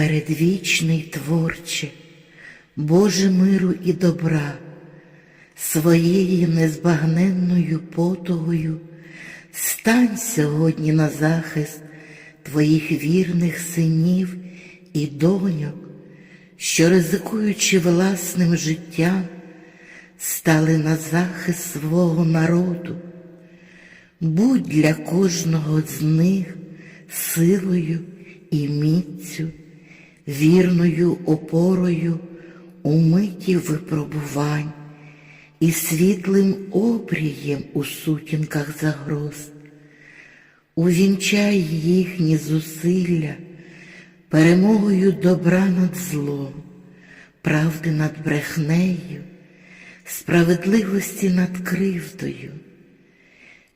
передвічний творче, Боже миру і добра, своєю незбагненною потугою стань сьогодні на захист твоїх вірних синів і доньок, що, ризикуючи власним життям, стали на захист свого народу. Будь для кожного з них силою і міцю, вірною опорою у миті випробувань і світлим обрієм у сутінках загроз. Увінчай їхні зусилля перемогою добра над злом, правди над брехнею, справедливості над кривдою.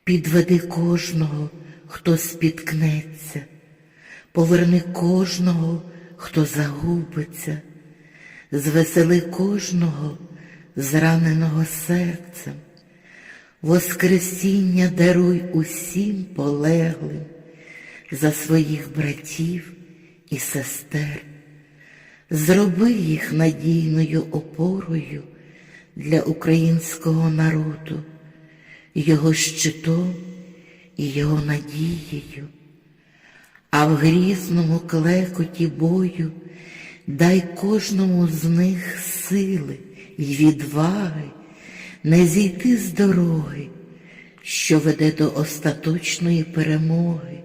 Підведи кожного, хто спіткнеться, поверни кожного, хто загубиться, звесели кожного зраненого серцем, Воскресіння даруй усім полеглим за своїх братів і сестер, зроби їх надійною опорою для українського народу, його щитом і його надією, а в грізному клекоті бою дай кожному з них сили й відваги не зійти з дороги, що веде до остаточної перемоги.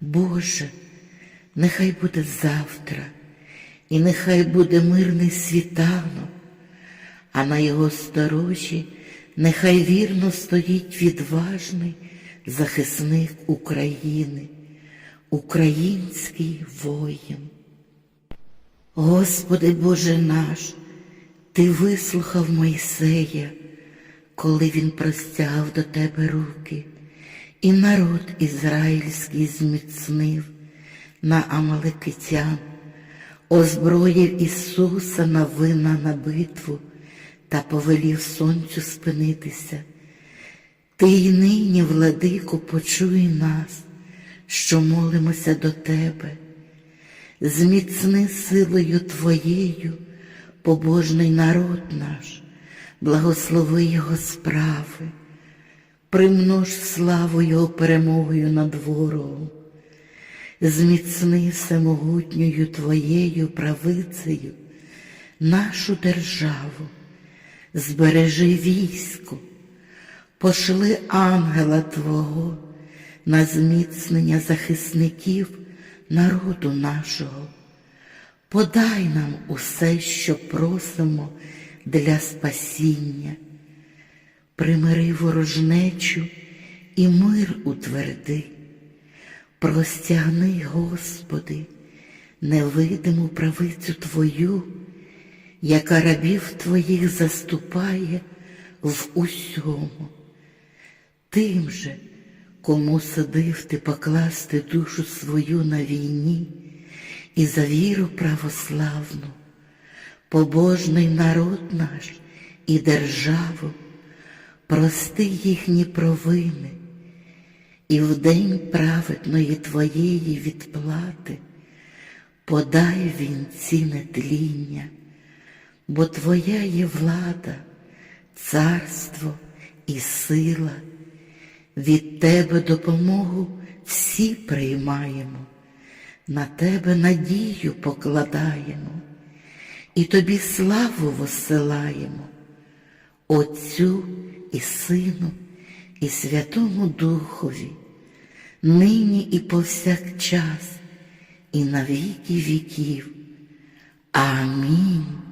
Боже, нехай буде завтра, і нехай буде мирний світанок, а на його сторожі нехай вірно стоїть відважний захисник України, український воїн. Господи Боже наш, Ти вислухав Мойсея, коли він простягав до Тебе руки, і народ ізраїльський зміцнив на Амаликитян, озброїв Ісуса на вина на битву та повелів сонцю спинитися. Ти й нині, владику, почуй нас, що молимося до Тебе. Зміцни силою Твоєю побожний народ наш, благослови Його справи, примнож славу Його перемогою над ворогом, зміцни всемогутньою Твоєю правицею нашу державу, збережи військо, пошли ангела Твого на зміцнення захисників народу нашого, подай нам усе, що просимо для спасіння, примири ворожнечу і мир утверди, простягни, Господи, невидиму правицю Твою, яка рабів Твоїх заступає в усьому. Тим же, кому садив ти покласти душу свою на війні і за віру православну, побожний народ наш і державу, прости їхні провини, і в день праведної Твоєї відплати подай вінці нетління, бо Твоя є влада, царство і сила. Від Тебе допомогу всі приймаємо, на Тебе надію покладаємо і Тобі славу воссилаємо, Отцю і Сину, і Святому Духові, нині і повсякчас, і на віки віків. Амінь.